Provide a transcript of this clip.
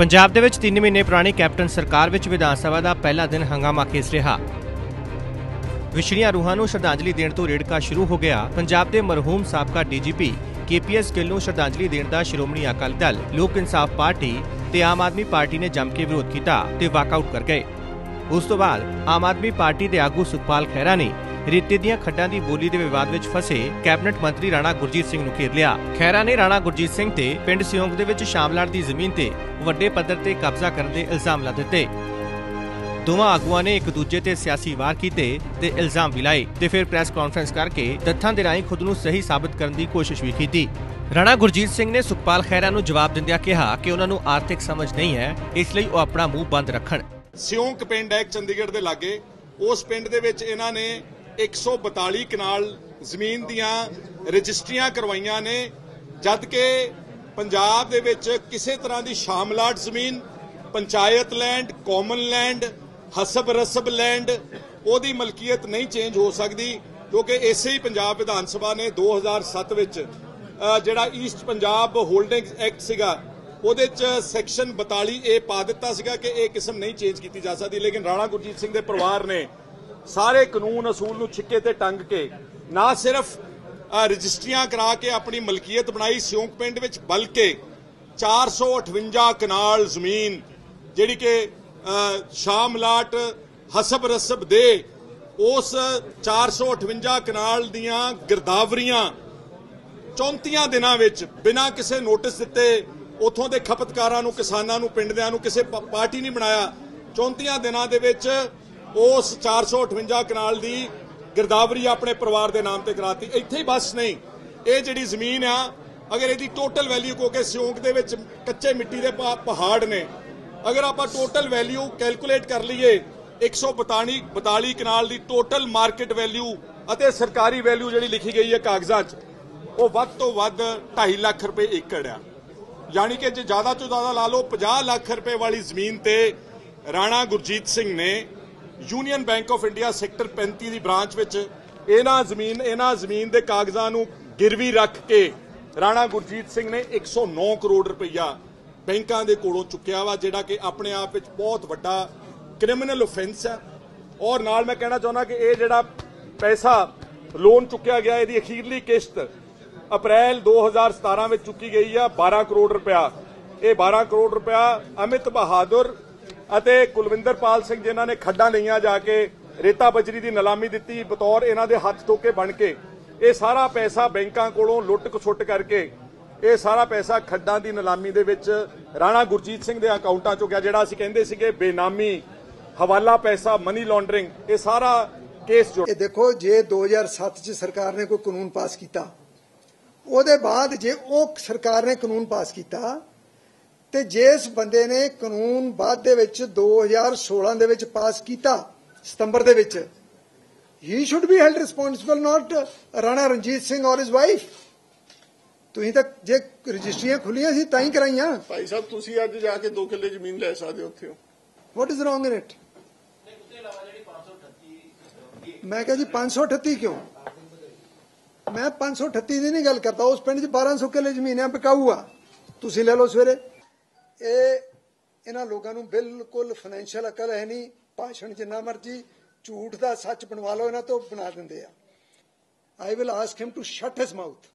ਪੰਜਾਬ ਦੇ ਵਿੱਚ 3 ਮਹੀਨੇ ਪੁਰਾਣੀ ਕੈਪਟਨ ਸਰਕਾਰ ਵਿੱਚ ਵਿਧਾਨ ਸਭਾ ਦਾ ਪਹਿਲਾ ਦਿਨ ਹੰਗਾਮਾ ਕੇਸ ਰਿਹਾ। ਵਿਛੜੀਆਂ ਰੂਹਾਂ ਨੂੰ ਸ਼ਰਧਾਂਜਲੀ ਦੇਣ ਤੋਂ ਰੇੜਕਾ ਸ਼ੁਰੂ ਹੋ ਗਿਆ। ਪੰਜਾਬ ਦੇ ਮਰਹੂਮ ਸਾਬਕਾ ਡੀਜੀਪੀ ਕੇਪੀਐਸ ਗਿੱਲ ਨੂੰ ਸ਼ਰਧਾਂਜਲੀ ਦੇਣ ਦਾ ਸ਼੍ਰੋਮਣੀ ਅਕਾਲੀ ਦਲ, ਲੋਕ ਇਨਸਾਫ ਪਾਰਟੀ ਤੇ ਆਮ ਆਦਮੀ ਪਾਰਟੀ ਨੇ ਜੰਮ ਕੇ ਵਿਰੋਧ ਕੀਤਾ ਤੇ ਵਾਕਆਊਟ ਕਰ ਗਏ। ਉਸ ਤੋਂ ਬਾਅਦ ਆਮ ਆਦਮੀ ਪਾਰਟੀ ਦੇ ਆਗੂ ਸੁਖਪਾਲ ਖਹਿਰਾ ਨੇ ਰੇਤੇ ਦੀਆਂ ਖੱਡਾਂ ਦੀ ਬੋਲੀ ਦੇ ਵਿਵਾਦ ਵਿੱਚ ਫਸੇ ਕੈਬਨਿਟ ਮੰਤਰੀ ਰਾਣਾ ਗੁਰਜੀਤ ਸਿੰਘ ਨੂੰ ਘੇਰ ਲਿਆ। ਖਹਿਰਾ ਨੇ ਰਾਣਾ ਗੁਰਜੀਤ ਸਿੰਘ ਤੇ ਪਿੰਡ ਸਿਉਂਕ ਦੇ ਵਿੱਚ ਸ਼ਾਮਲਾਟ ਦੀ ਜ਼ਮੀਨ ਤੇ ਵੱਡੇ ਪੱਧਰ ਤੇ ਕਬਜ਼ਾ ਕਰਨ ਦੇ ਇਲਜ਼ਾਮ ਲਾ ਦਿੱਤੇ। ਦੋਵਾਂ ਆਗੂਆਂ ਨੇ ਇੱਕ ਦੂਜੇ ਤੇ ਸਿਆਸੀ ਵਾਰ ਕੀਤੇ ਤੇ ਇਲਜ਼ਾਮ ਵੀ ਲਾਏ ਤੇ ਫਿਰ ਪ੍ਰੈਸ ਕਾਨਫਰੰਸ ਕਰਕੇ ਤੱਥਾਂ ਦੇ ਰਾਹੀਂ ਖੁਦ ਨੂੰ ਸਹੀ ਸਾਬਤ ਕਰਨ ਦੀ ਕੋਸ਼ਿਸ਼ ਵੀ ਕੀਤੀ। ਰਾਣਾ ਗੁਰਜੀਤ ਸਿੰਘ ਨੇ ਸੁਖਪਾਲ ਖਹਿਰਾ ਨੂੰ ਜਵਾਬ ਦਿੰਦਿਆਂ ਕਿਹਾ ਕਿ ਉਹਨਾਂ ਨੂੰ ਆਰਥਿਕ ਸਮਝ ਨਹੀਂ ਹੈ, ਇਸ ਲਈ ਉਹ ਆਪਣਾ ਮੂੰਹ ਬੰਦ ਰੱਖਣ। ਸਿਉਂਕ ਪਿੰਡ ਹੈ ਚੰਡੀਗੜ੍ਹ ਦੇ ਲਾਗੇ। ਉਸ ਪਿੰਡ ਦੇ ਵਿੱਚ ਇਹਨਾਂ ਨੇ 142 ਕਨਾਲ ਜ਼ਮੀਨ ਦੀਆਂ ਰਜਿਸਟਰੀਆਂ ਕਰਵਾਈਆਂ ਨੇ, ਜਦ ਕਿ ਪੰਜਾਬ ਦੇ ਵਿੱਚ ਕਿਸੇ ਤਰ੍ਹਾਂ ਦੀ ਸ਼ਾਮਲਾਟ ਜ਼ਮੀਨ, ਪੰਚਾਇਤ ਲੈਂਡ ਕਾਮਨ ਲੈਂਡ ਹਸਬ ਰਸਬ ਲੈਂਡ ਉਹਦੀ ਮਲਕੀਅਤ ਨਹੀਂ ਚੇਂਜ ਹੋ ਸਕਦੀ, ਕਿਉਂਕਿ ਇਸੇ ਹੀ ਪੰਜਾਬ ਵਿਧਾਨ ਸਭਾ ਨੇ 2007 ਵਿੱਚ ਜਿਹੜਾ ਈਸਟ ਪੰਜਾਬ ਹੋਲਡਿੰਗ ਐਕਟ ਸੀਗਾ, ਉਹਦੇ ਚ ਸੈਕਸ਼ਨ 42 ਏ ਪਾ ਦਿੱਤਾ ਸੀਗਾ ਕਿ ਇਹ ਕਿਸਮ ਨਹੀਂ ਚੇਂਜ ਕੀਤੀ ਜਾ ਸਕਦੀ, ਲੇਕਿਨ ਰਾਣਾ ਗੁਰਜੀਤ ਸਿੰਘ ਦੇ ਪਰਿਵਾਰ ਨੇ ਸਾਰੇ ਕਾਨੂੰਨ ਅਸੂਲ ਨੂੰ ਛਿੱਕੇ ਤੇ ਟੰਗ ਕੇ ਨਾ ਸਿਰਫ ਰਜਿਸਟਰੀਆਂ ਕਰਾ ਕੇ ਆਪਣੀ ਮਲਕੀਅਤ ਬਣਾਈ ਸਿਉਂਕ ਪਿੰਡ ਵਿੱਚ ਬਲਕਿ 458 ਕਨਾਲ ਜ਼ਮੀਨ ਜਿਹੜੀ ਕਿ ਅ, ਸ਼ਾਮਲਾਟ ਹਸਬ ਰਸਬ ਦੇ ਉਸ 458 ਕਨਾਲ ਦੀਆਂ ਗਿਰਦਾਵਰੀਆਂ 34 ਦਿਨਾਂ ਵਿੱਚ ਬਿਨਾਂ ਕਿਸੇ ਨੋਟਿਸ ਦਿੱਤੇ ਉਥੋਂ ਦੇ ਖਪਤਕਾਰਾਂ ਨੂੰ ਕਿਸਾਨਾਂ ਨੂੰ ਪਿੰਡਿਆਂ ਨੂੰ ਕਿਸੇ ਪਾਰਟੀ ਨਹੀਂ ਬਣਾਇਆ 34 ਦਿਨਾਂ ਦੇ ਵਿੱਚ ਉਸ 458 ਕਨਾਲ ਦੀ ਗਿਰਦਾਵਰੀ ਆਪਣੇ ਪਰਿਵਾਰ ਦੇ ਨਾਮ ਤੇ ਕਰਾਤੀ। ਇੱਥੇ ਹੀ ਬਸ ਨਹੀਂ। ਇਹ ਜਿਹੜੀ ਜ਼ਮੀਨ ਆ, ਅਗਰ ਇਹਦੀ ਟੋਟਲ ਵੈਲਿਊ ਕਿਉਂਕਿ ਸਿਉਂਕ ਦੇ ਵਿੱਚ ਕੱਚੇ ਮਿੱਟੀ ਦੇ ਪਹਾੜ ਨੇ, ਅਗਰ ਆਪਾਂ ਟੋਟਲ ਵੈਲਿਊ ਕੈਲਕੂਲੇਟ ਕਰ ਲਈਏ 142 42 ਕਨਾਲ ਦੀ ਟੋਟਲ ਮਾਰਕੀਟ ਵੈਲਿਊ ਅਤੇ ਸਰਕਾਰੀ ਵੈਲਿਊ ਜਿਹੜੀ ਲਿਖੀ ਗਈ ਹੈ ਕਾਗਜ਼ਾਂ 'ਚ, ਉਹ ਵੱਧ ਤੋਂ ਵੱਧ 2.5 ਲੱਖ ਰੁਪਏ ਏਕੜ ਆ। ਯਾਨੀ ਕਿ ਜੇ ਜ਼ਿਆਦਾ ਤੋਂ ਜ਼ਿਆਦਾ ਲਾ ਲਓ 50 ਲੱਖ ਰੁਪਏ ਵਾਲੀ ਜ਼ਮੀਨ ਤੇ ਰਾਣਾ ਗੁਰਜੀਤ ਸਿੰਘ ਨੇ Union Bank of India sector 35 ਦੀ ਬ੍ਰਾਂਚ ਵਿੱਚ ਇਹਨਾਂ ਜ਼ਮੀਨ ਇਹਨਾਂ ਜ਼ਮੀਨ ਦੇ ਕਾਗਜ਼ਾਂ ਨੂੰ ਗਿਰਵੀ ਰੱਖ ਕੇ ਰਾਣਾ ਗੁਰਜੀਤ ਸਿੰਘ ਨੇ 109 ਕਰੋੜ ਰੁਪਈਆ ਬੈਂਕਾਂ ਦੇ ਕੋਲੋਂ ਚੁੱਕਿਆ ਵਾ, ਜਿਹੜਾ ਕਿ ਆਪਣੇ ਆਪ ਵਿੱਚ ਬਹੁਤ ਵੱਡਾ ਕ੍ਰਿਮੀਨਲ ਆਫੈਂਸ ਹੈ। ਔਰ ਨਾਲ ਮੈਂ ਕਹਿਣਾ ਚਾਹੁੰਦਾ ਕਿ ਇਹ ਜਿਹੜਾ ਪੈਸਾ ਲੋਨ ਚੁੱਕਿਆ ਗਿਆ, ਇਹਦੀ ਅਖੀਰਲੀ ਕਿਸ਼ਤ ਅਪ੍ਰੈਲ 2017 ਵਿੱਚ ਚੁੱਕੀ ਗਈ ਆ 12 ਕਰੋੜ ਰੁਪਇਆ। ਇਹ 12 ਕਰੋੜ ਰੁਪਇਆ ਅਮਿਤ ਬਹਾਦਰ ਅਤੇ ਕੁਲਵਿੰਦਰਪਾਲ ਸਿੰਘ ਜਿਨ੍ਹਾਂ ਨੇ ਖੱਡਾਂ ਲਈਆਂ ਜਾ ਕੇ ਰੇਤਾ ਬਜਰੀ ਦੀ ਨਿਲਾਮੀ ਦਿੱਤੀ, ਬਤੌਰ ਇਹਨਾਂ ਦੇ ਹੱਥ ਧੋਕੇ ਬਣ ਕੇ। ਇਹ ਸਾਰਾ ਪੈਸਾ ਬੈਂਕਾਂ ਕੋਲੋਂ ਲੁੱਟ ਖਸੁੱਟ ਕਰਕੇ, ਇਹ ਸਾਰਾ ਪੈਸਾ ਖੱਡਾਂ ਦੀ ਨਿਲਾਮੀ ਦੇ ਵਿੱਚ ਰਾਣਾ ਗੁਰਜੀਤ ਸਿੰਘ ਦੇ ਅਕਾਊਂਟਾਂ ਚੋਂ ਗਿਆ, ਜਿਹੜਾ ਅਸੀਂ ਕਹਿੰਦੇ ਸੀਗੇ ਬੇਨਾਮੀ, ਹਵਾਲਾ ਪੈਸਾ ਮਨੀ ਲਾਂਡਰਿੰਗ ਇਹ ਸਾਰਾ ਕੇਸ ਜੋ ਇਹ ਦੇਖੋ, ਜੇ 2007 ਚ ਸਰਕਾਰ ਨੇ ਕੋਈ ਕਾਨੂੰਨ ਪਾਸ ਕੀਤਾ, ਉਹਦੇ ਬਾਅਦ ਜੇ ਉਹ ਸਰਕਾਰ ਨੇ ਕਾਨੂੰਨ ਪਾਸ ਕੀਤਾ ਤੇ ਜਿਸ ਬੰਦੇ ਨੇ ਕਾਨੂੰਨ ਬਾਅਦ ਦੇ ਵਿੱਚ 2016 ਦੇ ਵਿੱਚ ਪਾਸ ਕੀਤਾ ਸਤੰਬਰ ਦੇ ਵਿੱਚ ਹੀ should be held responsible not Rana Ranjit Singh ਔਰ ਹਿਸ ਵਾਈਫ ਤੁਸੀਂ ਤਾਂ ਜੇ ਰਜਿਸਟਰੀਆਂ ਖੁੱਲੀਆਂ ਸੀ ਤਾਂ ਹੀ ਕਰਾਈਆਂ। ਭਾਈ ਸਾਹਿਬ ਤੁਸੀਂ ਅੱਜ ਜਾ ਕੇ 2 ਕਿੱਲੇ ਜ਼ਮੀਨ ਲੈ ਸਕਦੇ ਹੋ ਉੱਥੇ। What is wrong in it ਮੈਂ ਕਿਹਾ ਜੀ 538 ਕਿਉਂ? ਮੈਂ 538 ਦੀ ਨਹੀਂ ਗੱਲ ਕਰਦਾ ਉਸ ਪਿੰਡ 'ਚ 1200 ਕਿੱਲੇ ਜ਼ਮੀਨ ਆ ਤੁਸੀਂ ਲੈ ਲਓ ਸਵੇਰੇ। ਇਹ ਇਹਨਾਂ ਲੋਕਾਂ ਨੂੰ ਬਿਲਕੁਲ ਫਾਈਨੈਂਸ਼ੀਅਲ ਅਕਲ ਹੈ ਨਹੀਂ, ਭਾਸ਼ਣ ਜਿੰਨਾ ਮਰਜ਼ੀ, ਝੂਠ ਦਾ ਸੱਚ ਬਣਵਾ ਲਓ, ਇਹਨਾਂ ਤੋਂ ਬਣਾ ਦਿੰਦੇ ਆ। I will ask him to shut his mouth